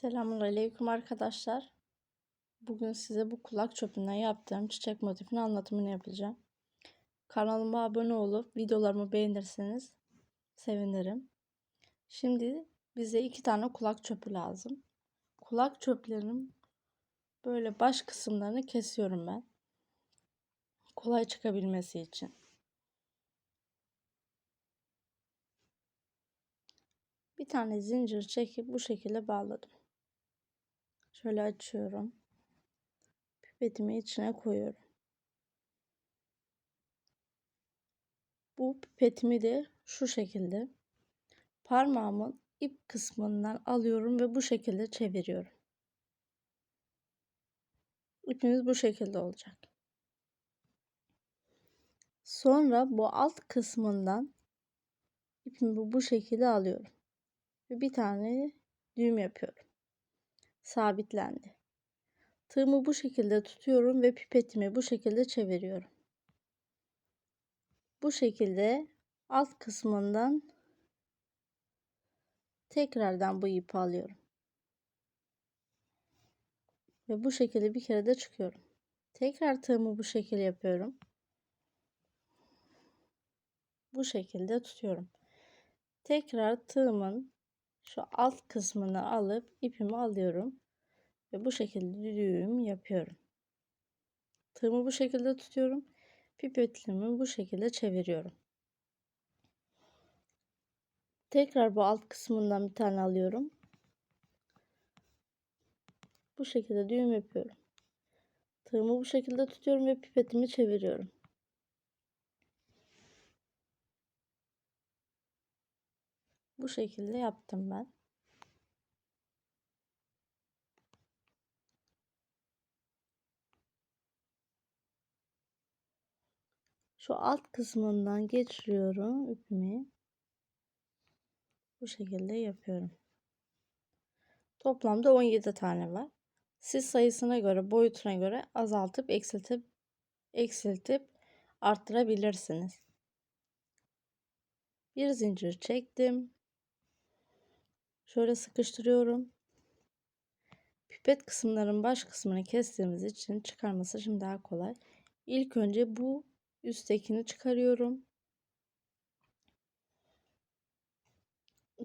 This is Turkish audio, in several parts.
Selamünaleyküm arkadaşlar. Bugün size bu kulak çöpünden yaptığım çiçek motifini anlatımını yapacağım. Kanalıma abone olup videolarımı beğenirseniz sevinirim. Şimdi bize iki tane kulak çöpü lazım. Kulak çöplerinin böyle baş kısımlarını kesiyorum ben. Kolay çıkabilmesi için. Bir tane zincir çekip bu şekilde bağladım. Şöyle açıyorum. Pipetimi içine koyuyorum. Bu pipetimi de şu şekilde parmağımın ip kısmından alıyorum ve bu şekilde çeviriyorum. İpimiz bu şekilde olacak. Sonra bu alt kısmından ipimi bu şekilde alıyorum. Ve bir tane düğüm yapıyorum sabitlendi. Tığımı bu şekilde tutuyorum ve pipetimi bu şekilde çeviriyorum. Bu şekilde alt kısmından tekrardan bu ipi alıyorum. Ve bu şekilde bir kere de çıkıyorum. Tekrar tığımı bu şekilde yapıyorum. Bu şekilde tutuyorum. Tekrar tığımın şu alt kısmını alıp ipimi alıyorum ve bu şekilde düğüm yapıyorum. Tığımı bu şekilde tutuyorum. Pipetimi bu şekilde çeviriyorum. Tekrar bu alt kısmından bir tane alıyorum. Bu şekilde düğüm yapıyorum. Tığımı bu şekilde tutuyorum ve pipetimi çeviriyorum. Bu şekilde yaptım ben. Şu alt kısmından geçiriyorum ipimi. Bu şekilde yapıyorum. Toplamda 17 tane var. Siz sayısına göre, boyutuna göre azaltıp, eksiltip, eksiltip arttırabilirsiniz. Bir zincir çektim. Şöyle sıkıştırıyorum. Pipet kısımların baş kısmını kestiğimiz için çıkarması şimdi daha kolay. İlk önce bu üsttekini çıkarıyorum.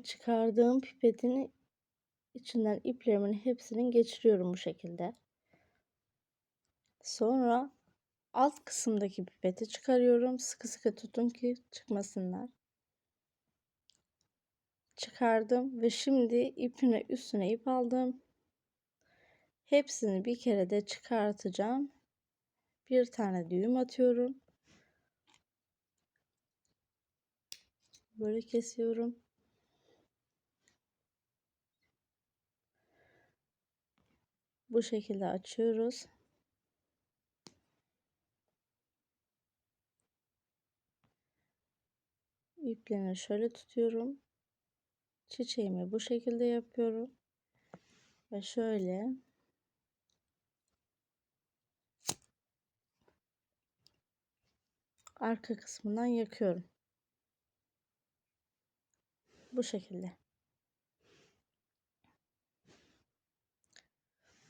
Çıkardığım pipetin içinden iplerimin hepsini geçiriyorum bu şekilde. Sonra alt kısımdaki pipeti çıkarıyorum. Sıkı sıkı tutun ki çıkmasınlar çıkardım ve şimdi ipine üstüne ip aldım. Hepsini bir kere de çıkartacağım. Bir tane düğüm atıyorum. Böyle kesiyorum. Bu şekilde açıyoruz. İplerini şöyle tutuyorum çiçeğimi bu şekilde yapıyorum. Ve şöyle arka kısmından yakıyorum. Bu şekilde.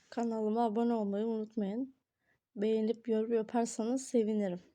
Kanalıma abone olmayı unutmayın. Beğenip yorum yaparsanız sevinirim.